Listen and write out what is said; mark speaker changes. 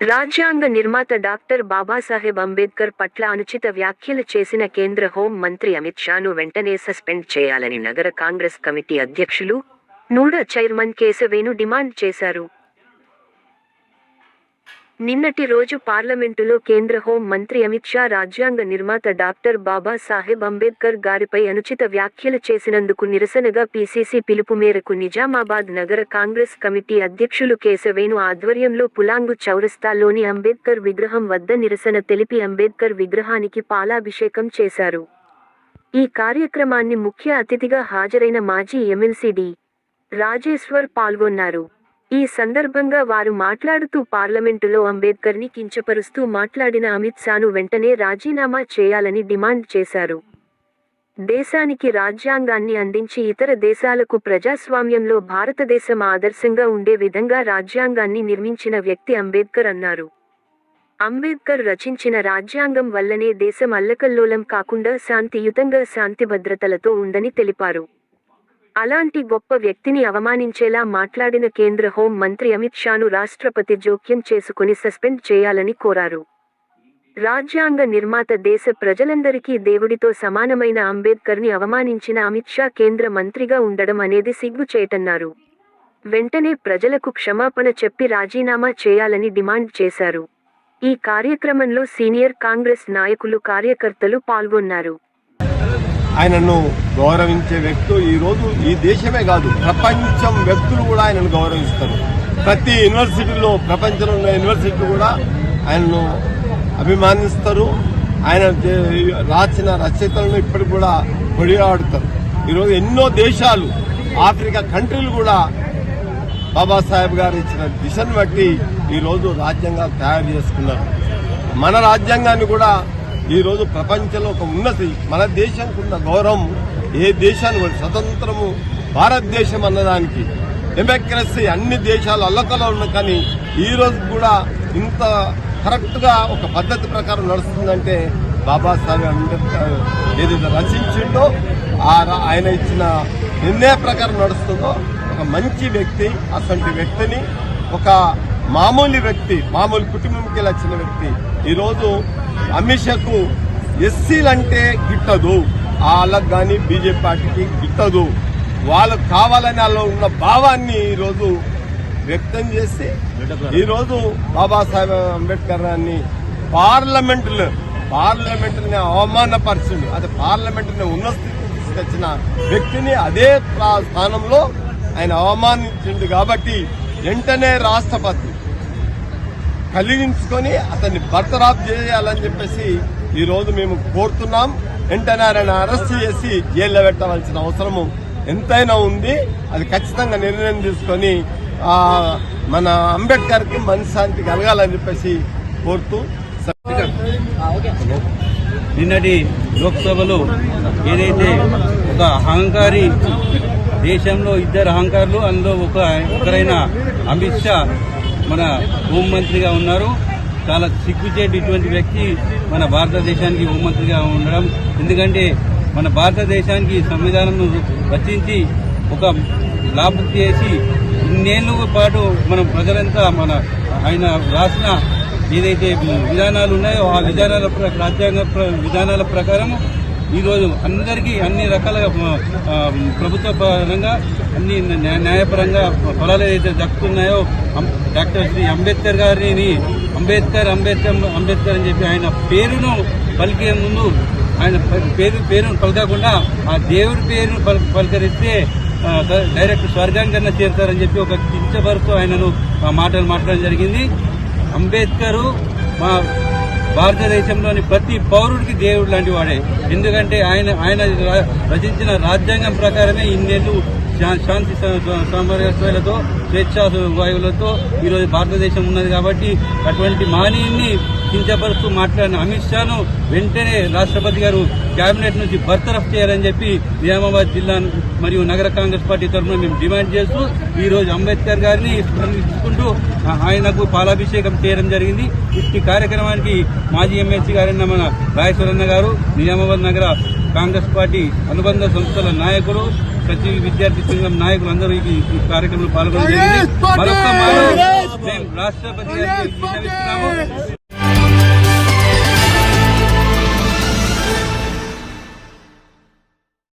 Speaker 1: రాజ్యాంగ నిర్మాత డాక్టర్ బాబాసాహెబ్ అంబేద్కర్ పట్ల అనుచిత వ్యాఖ్యలు చేసిన కేంద్ర హోం మంత్రి అమిత్ షాను వెంటనే సస్పెండ్ చేయాలని నగర కాంగ్రెస్ కమిటీ అధ్యక్షులు నూడా చైర్మన్ కేశవేను డిమాండ్ చేశారు. నిన్నటి రోజు పార్లమెంటులో కేంద్ర హోం మంత్రి అమిత్ షా రాజ్యాంగ నిర్మాత డాక్టర్ బాబాసాహెబ్ అంబేద్కర్ గారిపై అనుచిత వ్యాఖ్యలు చేసినందుకు నిరసనగా పీసీసీ పిలుపు మేరకు నిజామాబాద్ నగర కాంగ్రెస్ కమిటీ అధ్యక్షులు కేశవేణు ఆధ్వర్యంలో పులాంగు చౌరస్తాలోని అంబేద్కర్ విగ్రహం వద్ద నిరసన తెలిపి అంబేద్కర్ విగ్రహానికి పాలాభిషేకం చేశారు. ఈ కార్యక్రమాన్ని ముఖ్య అతిథిగా హాజరైన మాజీ ఎమ్మెల్సీ డి. రాజేశ్వర్ పాల్గొన్నారు. ఈ సందర్భంగా వారు మాట్లాడుతూ పార్లమెంటులో అంబేద్కర్ని కించపరుస్తూ మాట్లాడిన అమిత్ షాను వెంటనే రాజీనామా చేయాలని డిమాండ్ చేశారు. దేశానికి రాజ్యాంగాన్ని అందించి ఇతర దేశాలకు ప్రజాస్వామ్యంలో భారతదేశం ఆదర్శంగా ఉండే విధంగా రాజ్యాంగాన్ని నిర్మించిన వ్యక్తి అంబేద్కర్ అన్నారు. అంబేద్కర్ రచించిన రాజ్యాంగం వల్లనే దేశం అల్లకల్లోలం కాకుండా శాంతియుతంగా శాంతి భద్రతలతో ఉందని తెలిపారు. అలాంటి గొప్ప వ్యక్తిని అవమానించేలా మాట్లాడిన కేంద్ర హోం మంత్రి అమిత్ షాను రాష్ట్రపతి జోక్యం చేసుకుని సస్పెండ్ చేయాలని కోరారు. రాజ్యాంగ నిర్మాత దేశ ప్రజలందరికీ దేవుడితో సమానమైన అంబేద్కర్ని అవమానించిన అమిత్ షా కేంద్ర మంత్రిగా ఉండడం అనేది సిగ్గుచేటన్నారు వెంటనే ప్రజలకు క్షమాపణ చెప్పి రాజీనామా చేయాలని డిమాండ్ చేశారు. ఈ కార్యక్రమంలో సీనియర్ కాంగ్రెస్ నాయకులు కార్యకర్తలు పాల్గొన్నారు.
Speaker 2: ఆయనను గౌరవించే వ్యక్తులు ఈరోజు ఈ దేశమే కాదు ప్రపంచం వ్యక్తులు కూడా ఆయనను గౌరవిస్తారు. ప్రతి యూనివర్సిటీలో ప్రపంచంలో ఉన్న యూనివర్సిటీలు కూడా ఆయనను అభిమానిస్తారు. ఆయన రాసిన రచయితలను ఇప్పటికి కూడా కొడియాడుతారు ఈరోజు ఎన్నో దేశాలు ఆఫ్రికా కంట్రీలు కూడా బాబాసాహెబ్ గారు ఇచ్చిన దిశను బట్టి ఈరోజు రాజ్యాంగాలు తయారు చేసుకున్నారు. మన రాజ్యాంగాన్ని కూడా ఈరోజు ప్రపంచంలో ఒక ఉన్నతి మన దేశానికి ఉన్న గౌరవం ఏ దేశాన్ని స్వతంత్రము భారతదేశం అన్నదానికి. డెమోక్రసీ అన్ని దేశాలు అల్లకలో ఉన్న కానీ ఈరోజు కూడా ఇంత కరెక్ట్గా ఒక పద్ధతి ప్రకారం నడుస్తుందంటే బాబాసాహెబ్ అంబేద్కర్ ఏదైతే రచించిండో ఆయన ఇచ్చిన నిర్ణయ ప్రకారం నడుస్తుందో ఒక మంచి వ్యక్తి అటువంటి వ్యక్తిని ఒక మామూలు వ్యక్తి మామూలు కుటుంబంకి వచ్చిన వ్యక్తి ఈరోజు అమిత్ షాకు ఎస్సీలంటే గిట్టదు. వాళ్ళకు కానీ బీజేపీ పార్టీకి గిట్టదు. వాళ్ళకు కావాలని వాళ్ళు ఉన్న భావాన్ని ఈరోజు వ్యక్తం చేసి ఈరోజు బాబాసాహెబ్ అంబేద్కర్ గారిని పార్లమెంటులో పార్లమెంటుని అవమానపరిచిండు. అది పార్లమెంటుని ఉన్న స్థితికి తీసుకొచ్చిన వ్యక్తిని అదే ప్రా- స్థానంలో ఆయన అవమానించిండు కాబట్టి వెంటనే రాష్ట్రపతి కలిగించుకొని అతన్ని బర్తరాఫ్ చేయాలని చెప్పేసి ఈ రోజు మేము కోరుతున్నాం. వెంటనే ఆయన అరెస్ట్ చేసి జైల్లో పెట్టవలసిన అవసరము ఎంతైనా ఉంది. అది ఖచ్చితంగా నిర్ణయం తీసుకొని మన అంబేద్కర్కి మనశ్శాంతి కలగాలని చెప్పేసి కోరుతూ
Speaker 3: నిన్నటి లోక్సభలో ఏదైతే ఒక అహంకారి దేశంలో ఇద్దరు అహంకారులు అందులో ఒక ఒకరైన అమిత్ షా మన హోంమంత్రిగా ఉన్నారు. చాలా సిగ్గుచేటటువంటి వ్యక్తి మన భారతదేశానికి హోంమంత్రిగా ఉండడం. ఎందుకంటే మన భారతదేశానికి సంవిధానం రచించి ఒక లాభం చేసి ఇన్నేళ్ళు పాటు మనం ప్రజలంతా మన ఆయన రాసిన ఏదైతే విధానాలు ఉన్నాయో ఆ విధానాల ప్ర- రాజ్యాంగ ప్ర- విధానాల ప్రకారం ఈరోజు అందరికీ అన్ని రకాల ప్రభుత్వ పరంగా అన్ని న్యాయపరంగా ఫలాలు ఏదైతే దక్కుతున్నాయో డాక్టర్ శ్రీ అంబేద్కర్ గారిని అంబేద్కర్ అంబేద్కర్ అంబేద్కర్ అని చెప్పి ఆయన పేరును పలికే ముందు ఆయన పేరు పేరును పలకకుండా ఆ దేవుడి పేరును పలకరిస్తే డైరెక్ట్ స్వర్గాంకరణ చేరుతారని చెప్పి ఒక కించపరుస్తూ ఆయనను మాటలు మాట్లాడడం జరిగింది. అంబేద్కరు మా భారతదేశంలోని ప్రతి పౌరుడికి దేవుడు లాంటి వాడే. ఎందుకంటే ఆయన ఆయన రచించిన రాజ్యాంగం ప్రకారమే ఇన్నేళ్ళు శాంతి స- స్వేచ్ఛా వాయువులతో ఈరోజు భారతదేశం ఉన్నది కాబట్టి అటువంటి మానీయుని కించపరుస్తూ మాట్లాడిన అమిత్ షాను వెంటనే రాష్ట్రపతి గారు కేబినెట్ నుంచి బర్తరఫ్ చేయాలని చెప్పి నిజామాబాద్ జిల్లా మరియు నగర కాంగ్రెస్ పార్టీ తరఫున మేము డిమాండ్ చేస్తూ ఈరోజు అంబేద్కర్ గారిని స్మరించుకుంటూ ఆయనకు పాలాభిషేకం చేయడం జరిగింది. ఇట్టి కార్యక్రమానికి మాజీ ఎమ్మెల్సీ గారైన మన రాయశ్వరన్న గారు నిజామాబాద్ నగర కాంగ్రెస్ పార్టీ అనుబంధ సంస్థల నాయకులు ప్రతి విద్యార్థి సంఘం నాయకులు అందరూ ఈ కార్యక్రమంలో పాల్గొనడం జరిగింది. మరొక రాష్ట్రపతి